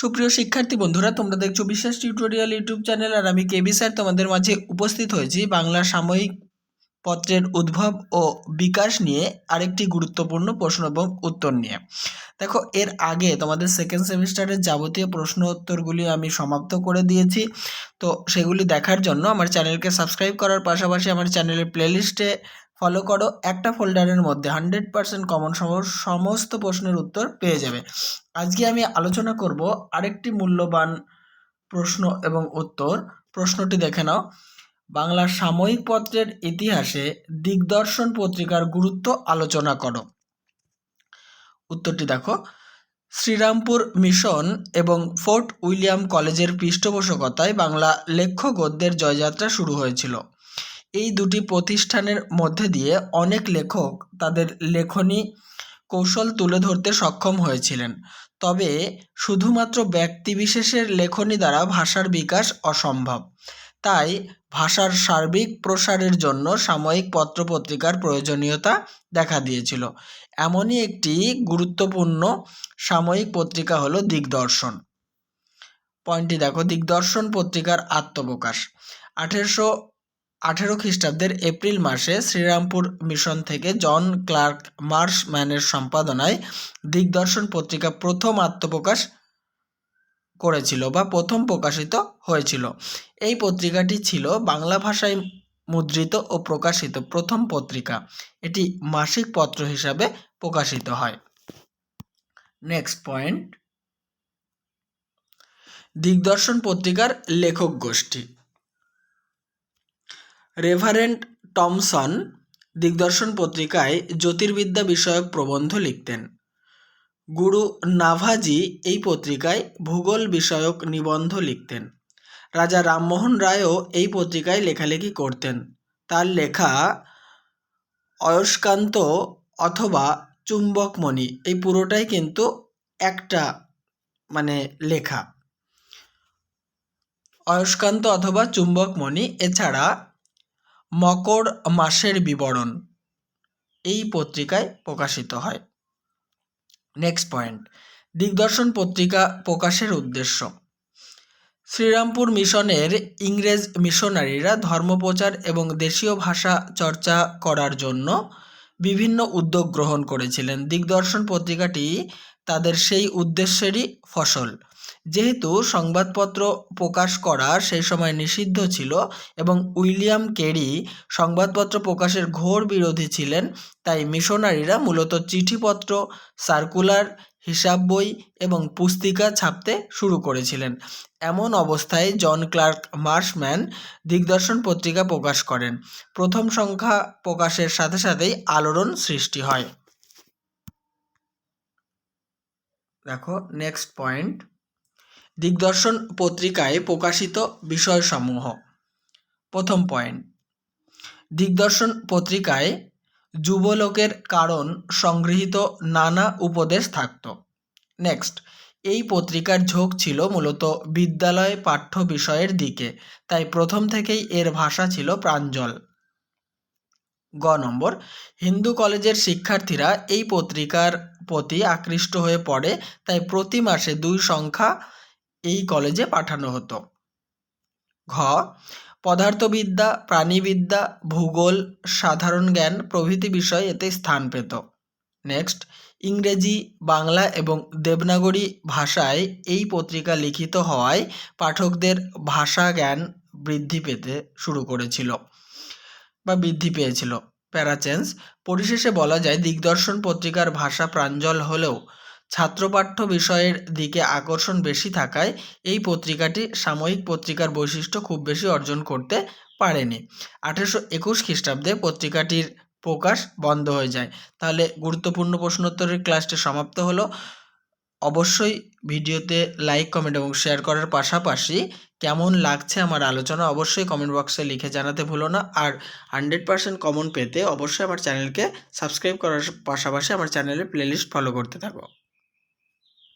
সুপ্রিয় শিক্ষার্থী বন্ধুরা, তোমরা দেখছ বিশ্বাস টিউটোরিয়াল ইউটিউব চ্যানেল আর আমি কেবি স্যার তোমাদের মাঝে উপস্থিত হয়েছি বাংলা সাময়িক পত্রের উদ্ভব ও বিকাশ নিয়ে আরেকটি গুরুত্বপূর্ণ প্রশ্ন এবং উত্তর নিয়ে। দেখো, এর আগে তোমাদের সেকেন্ড সেমিস্টারের যাবতীয় প্রশ্ন উত্তরগুলি আমি সমাপ্ত করে দিয়েছি। তো সেগুলি দেখার জন্য আমার চ্যানেলকে সাবস্ক্রাইব করার পাশাপাশি আমার চ্যানেলের প্লেলিস্টে ফলো করো একটা ফোল্ডারের মধ্যে হান্ড্রেড পার্সেন্ট কমন সমস্ত প্রশ্নের উত্তর পেয়ে যাবে। আজকে আমি আলোচনা করব আরেকটি মূল্যবান প্রশ্ন এবং উত্তর। প্রশ্নটি দেখে নাও। বাংলা সাময়িক পত্রের ইতিহাসে দিগদর্শন পত্রিকার গুরুত্ব আলোচনা করো। উত্তরটি দেখো। শ্রীরামপুর মিশন এবং ফোর্ট উইলিয়াম কলেজের পৃষ্ঠপোষকতায় বাংলা লেখ্য গদ্যের জয়যাত্রা শুরু হয়েছিল। এই দুটি প্রতিষ্ঠানের মধ্যে দিয়ে অনেক লেখক তাদের লেখনী কৌশল তুলে ধরতে সক্ষম হয়েছিলেন। তবে শুধুমাত্র ব্যক্তিবিশেষের লেখনী দ্বারা ভাষার বিকাশ অসম্ভব। তাই ভাষার সার্বিক প্রসারের জন্য সাময়িক পত্রপত্রিকার প্রয়োজনীয়তা দেখা দিয়েছিল। এমনই একটি গুরুত্বপূর্ণ সাময়িক পত্রিকা হলো দিগদর্শন। পয়েন্টটি দেখো, দিগদর্শন পত্রিকার আত্মপ্রকাশ। আঠেরোশো আঠেরো খ্রিস্টাব্দের এপ্রিল মাসে শ্রীরামপুর মিশন থেকে জন ক্লার্ক মার্শম্যানের সম্পাদনায় দিগদর্শন পত্রিকা প্রথম আত্মপ্রকাশ করেছিল বা প্রথম প্রকাশিত হয়েছিল। এই পত্রিকাটি ছিল বাংলা ভাষায় মুদ্রিত ও প্রকাশিত প্রথম পত্রিকা। এটি মাসিক পত্র হিসাবে প্রকাশিত হয়। Next point. দিগদর্শন পত্রিকার লেখক গোষ্ঠী। রেভারেন্ট টমসন দিগদর্শন পত্রিকায় জ্যোতির্বিদ্যা বিষয়ক প্রবন্ধ লিখতেন। গুরু নাভাজি এই পত্রিকায় ভূগোল বিষয়ক নিবন্ধ লিখতেন। রাজা রামমোহন রায়ও এই পত্রিকায় লেখালেখি করতেন। তার লেখা অয়স্কান্ত অথবা চুম্বকমণি এই পুরোটাই কিন্তু একটা মানে লেখা। অয়স্কান্ত অথবা চুম্বকমণি এছাড়া মকর মাসের বিবরণ এই পত্রিকায় প্রকাশিত হয়। নেক্সট পয়েন্ট দিগদর্শন পত্রিকা প্রকাশের উদ্দেশ্য। শ্রীরামপুর মিশনের ইংরেজ মিশনারিরা ধর্মপ্রচার এবং দেশীয় ভাষা চর্চা করার জন্য বিভিন্ন উদ্যোগ গ্রহণ করেছিলেন। দিগদর্শন পত্রিকাটি তাদের সেই উদ্দেশ্যেরই ফসল। যেহেতু সংবাদপত্র প্রকাশ করা সেই সময় নিষিদ্ধ ছিল এবং উইলিয়াম কেরি সংবাদপত্র প্রকাশের ঘোর বিরোধী ছিলেন, তাই মিশনারিরা মূলত চিঠিপত্র, সার্কুলার, হিসাব বই এবং পুস্তিকা ছাপতে শুরু করেছিলেন। এমন অবস্থায় জন ক্লার্ক মার্শম্যান দিগদর্শন পত্রিকা প্রকাশ করেন। প্রথম সংখ্যা প্রকাশের সাথে সাথেই আলোড়ন সৃষ্টি হয়। দেখো নেক্সট পয়েন্ট দিগদর্শন পত্রিকায় প্রকাশিত বিষয়সমূহ। প্রথম পয়েন্ট। দিগদর্শন পত্রিকায় যুবলোকের কারণ সংগৃহীত নানা উপদেশ থাকত। নেক্সট, এই পত্রিকার ঝোঁক ছিল মূলত বিদ্যালয় পাঠ্য বিষয়ের দিকে, তাই প্রথম থেকেই এর ভাষা ছিল প্রাঞ্জল। গ নম্বর, হিন্দু কলেজের শিক্ষার্থীরা এই পত্রিকার প্রতি আকৃষ্ট হয়ে পড়ে, তাই প্রতি মাসে দুই সংখ্যা এই কলেজে পাঠানো হতো। ঘ, পদার্থবিদ্যা, প্রাণীবিদ্যা, ভূগোল, সাধারণ জ্ঞান প্রভৃতি বিষয় এতে স্থান পেত। নেক্সট ইংরেজি, বাংলা এবং দেবনাগরী ভাষায় এই পত্রিকা লিখিত হওয়ায় পাঠকদের ভাষা জ্ঞান বৃদ্ধি পেতে শুরু করেছিল বা বৃদ্ধি পেয়েছিল। প্যারাচেন্স পরিশেষে বলা যায়, দিগদর্শন পত্রিকার ভাষা প্রাঞ্জল হলেও ছাত্রপাঠ্য বিষয়ের দিকে আকর্ষণ বেশি থাকায় এই পত্রিকাটি সাময়িক পত্রিকার বৈশিষ্ট্য খুব বেশি অর্জন করতে পারেনি। আঠেরোশো একুশ খ্রিস্টাব্দে পত্রিকাটির প্রকাশ বন্ধ হয়ে যায়। তাহলে গুরুত্বপূর্ণ প্রশ্নোত্তরের ক্লাসটি সমাপ্ত হলো। অবশ্যই ভিডিওতে লাইক, কমেন্ট এবং শেয়ার করার পাশাপাশি কেমন লাগছে আমার আলোচনা অবশ্যই কমেন্ট বক্সে লিখে জানাতে ভুলো না। আর হান্ড্রেড পার্সেন্ট কমন পেতে অবশ্যই আমার চ্যানেলকে সাবস্ক্রাইব করার পাশাপাশি আমার চ্যানেলের প্লেলিস্ট ফলো করতে থাকো।